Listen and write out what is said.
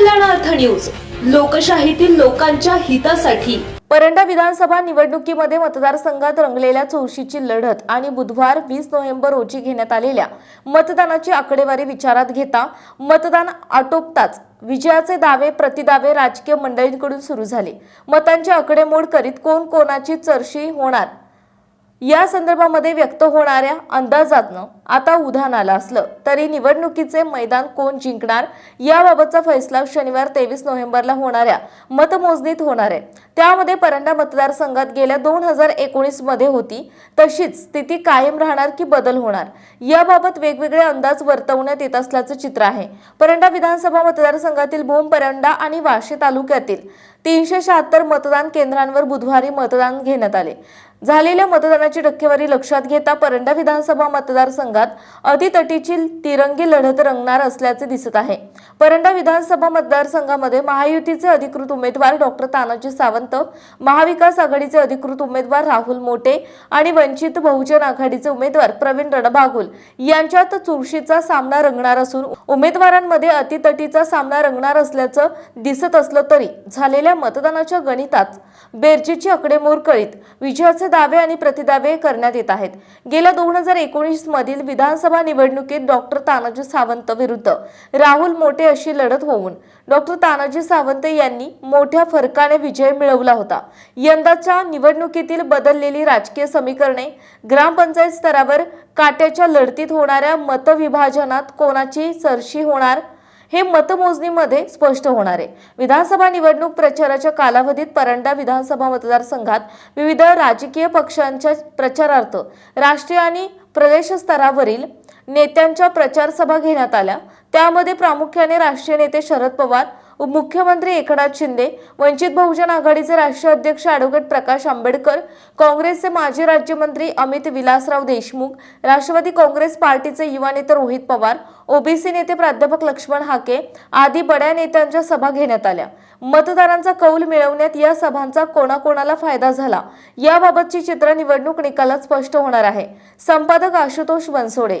News. लोकशाहीतील लोकांच्या हितासाठी. परंडा विधानसभा निवडणुकीमध्ये मतदारसंघात रंगलेल्या चौशीची लढत आणि बुधवार वीस नोव्हेंबर रोजी घेण्यात आलेल्या मतदानाची आकडेवारी विचारात घेता मतदान आटोपताच विजयाचे दावे प्रतिदावे राजकीय मंडळींकडून सुरू झाले. मतांची आकडेमोड करीत कोण कोणाची चर्शी होणार? या संदर्भामध्ये व्यक्त होणाऱ्या अंदाजातनं आता उधाण आलं असलं तरी निवडणुकीचे मैदान कोण जिंकणार याबाबतचा फैसला शनिवार तेवीस नोव्हेंबरला होणाऱ्या मतमोजणीत होणार आहे. त्यामध्ये परंडा मतदारसंघात गेल्या दोन हजार एकोणीसमध्ये होती. तशीच स्थिती कायम राहणार की बदल होणार? याबाबत वेगवेगळे अंदाज वर्तवण्यात येत असल्याचं चित्र आहे. परंडा विधानसभा मतदारसंघातील भूम परंडा आणि वाशी तालुक्यातील तीनशे शहात्तर मतदान केंद्रांवर बुधवारी मतदान घेण्यात आले. झालेल्या मतदानाची टक्केवारी लक्षात घेता परंडा विधानसभा मतदारसंघात अतितटीची तिरंगी लढत रंगणार असल्याचे दिसत आहे. परंडा विधानसभा मतदारसंघामध्ये महायुतीचे अधिकृत उमेदवार डॉक्टर तानाजी सावंत महाविकास आघाडीचे अधिकृत उमेदवार राहुल मोटे आणि वंचित बहुजन आघाडीचे उमेदवार प्रवीण रणबागुल यांच्यात चुरशीचा सामना रंगणार असून उमेदवारांमध्ये अतितटीचा सामना रंगणार असल्याचं दिसत असलं तरी झालेल्या मतदानाच्या गणितात बेरजेची आकडेमोड करीत विजयाचे दावे आणि प्रतिदावे करण्यात येत आहेत. गेल्या दोन हजार एकोणीस मधील विधानसभा निवडणुकीत डॉक्टर तानाजी सावंत विरुद्ध राहुल मोठे अशी लढत होऊन डॉक्टर तानाजी सावंत यांनी मोठ्या फरकाने विजय मिळवला होता. यंदाच्या निवडणुकीतील बदललेली राजकीय समीकरणे ग्रामपंचायत स्तरावर काट्याच्या लढतीत होणाऱ्या मतविभाजनात कोणाची सरशी होणार? हे मतमोजणीमध्ये स्पष्ट होणार आहे. विधानसभा निवडणूक प्रचाराच्या कालावधीत परंडा विधानसभा मतदारसंघात विविध राजकीय पक्षांच्या प्रचारार्थ राष्ट्रीय आणि प्रदेश स्तरावरील नेत्यांच्या प्रचार सभा घेण्यात आल्या. त्यामध्ये प्रामुख्याने राष्ट्रीय नेते शरद पवार मुख्यमंत्री एकनाथ शिंदे वंचित बहुजन आघाडीचे राष्ट्रीय अध्यक्ष ॲडव्होकेट प्रकाश आंबेडकर काँग्रेसचे माजी राज्यमंत्री अमित विलासराव देशमुख राष्ट्रवादी काँग्रेस पार्टीचे युवा नेते रोहित पवार ओबीसी नेते प्राध्यापक लक्ष्मण हाके आदी बड्या नेत्यांच्या सभा घेण्यात आल्या. मतदारांचा कौल मिळवण्यात या सभांचा कोणाकोणाला फायदा झाला याबाबतची चित्र निवडणूक निकालात स्पष्ट होणार आहे. संपादक आशुतोष बनसोडे